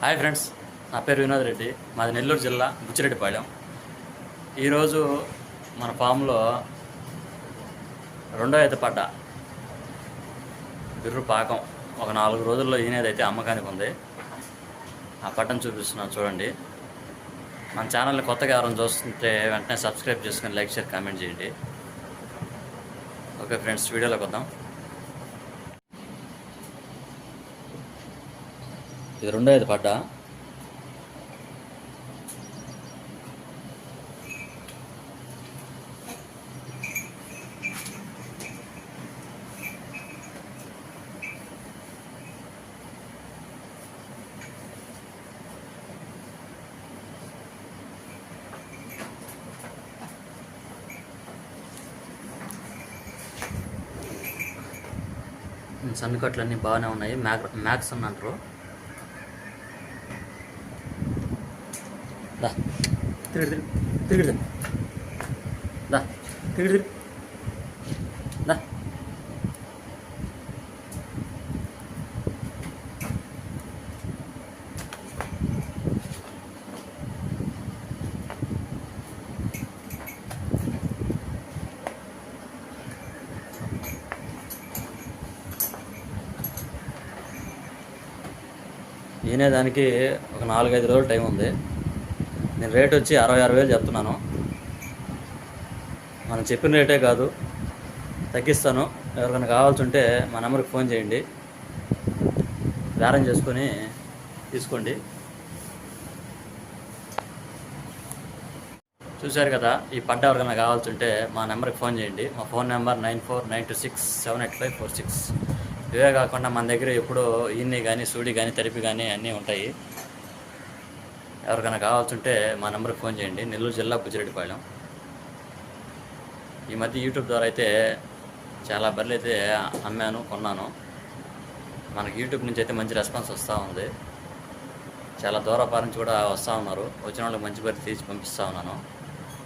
Hi friends నా పేరు వినోద్ రెడ్డి. మాది నెల్లూరు జిల్లా బుచ్చిరెడ్డిపాళెం ఈరోజు మన ఫామ్లో రెండో అయితే పడ్డ బిర్రు పాకం ఒక నాలుగు రోజుల్లో ఈనేదైతే అమ్మకానికి ఉంది. ఆ పట్టం చూపిస్తున్నాను చూడండి. మన ఛానల్ని కొత్తగా ఎవరైనా చూస్తుంటే వెంటనే సబ్స్క్రైబ్ చేసుకొని లైక్ షేర్ కామెంట్ చేయండి. ఓకే ఫ్రెండ్స్ వీడియోలోకి వద్దాం. ఇది రెండో ఐదు పడ్డ సన్నికట్లు బాగానే ఉన్నాయి. మ్యాక్ మ్యాక్స్ అని అంటారు దా. తిరిగి తిరిగి. తిరిగి దా. తిరిగి తిరిగి. దా. ఈయనే దానికి ఒక నాలుగైదు రోజులు టైం ఉంది. నేను రేట్ వచ్చి అరవై ఆరు వేలు చెప్తున్నాను. మనం చెప్పిన రేటే కాదు. తగ్గిస్తాను. ఎవరికైనా కావాల్సి ఉంటే మా నెంబర్కి ఫోన్ చేయండి. బేరం చేసుకొని తీసుకోండి. చూశారు కదా ఈ పడ్డ ఎవరికైనా కావాల్సి ఉంటే మా నెంబర్కి ఫోన్ చేయండి. మా phone number nine four nine two six seven eight five four six. ఇవే కాకుండా మన దగ్గర ఎప్పుడూ ఈన్ని కానీ సూడి కానీ తరిపి కానీ అన్నీ ఉంటాయి. ఎవరికైనా కావాల్సి ఉంటే మా నెంబర్కి ఫోన్ చేయండి. నెల్లూరు జిల్లా బుజ్జిరెడ్డిపాళెం ఈ మధ్య యూట్యూబ్ ద్వారా అయితే చాలా బర్రెలు అయితే అమ్మాను కొన్నాను. మనకి యూట్యూబ్ నుంచి అయితే మంచి రెస్పాన్స్ వస్తూ ఉంది. చాలా దూరపార నుంచి కూడా వస్తూ ఉన్నారు. వచ్చిన వాళ్ళకి మంచి బర్రె తీసి పంపిస్తూ ఉన్నాను.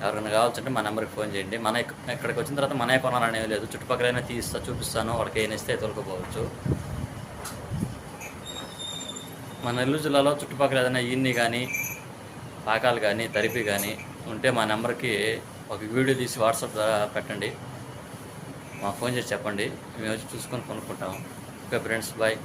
ఎవరికైనా కావాల్సింటే మా నెంబర్కి ఫోన్ చేయండి. మన ఇక్కడికి వచ్చిన తర్వాత మనమే కొనాలనేది లేదు. చుట్టుపక్కలైనా తీస్తా చూపిస్తాను. వాళ్ళకి ఏం ఇస్తే తొలకపోవచ్చు. మన నెల్లూరు జిల్లాలో చుట్టుపక్కల ఏదైనా ఈన్ని కానీ పాకాలు కానీ తరిపి కానీ ఉంటే మా నెంబర్కి ఒక వీడియో తీసి వాట్సాప్ ద్వారా పెట్టండి. మా ఫోన్ చేసి చెప్పండి. మేము వచ్చి చూసుకొని కొనుక్కుంటాం ఓకే ఫ్రెండ్స్ బాయ్.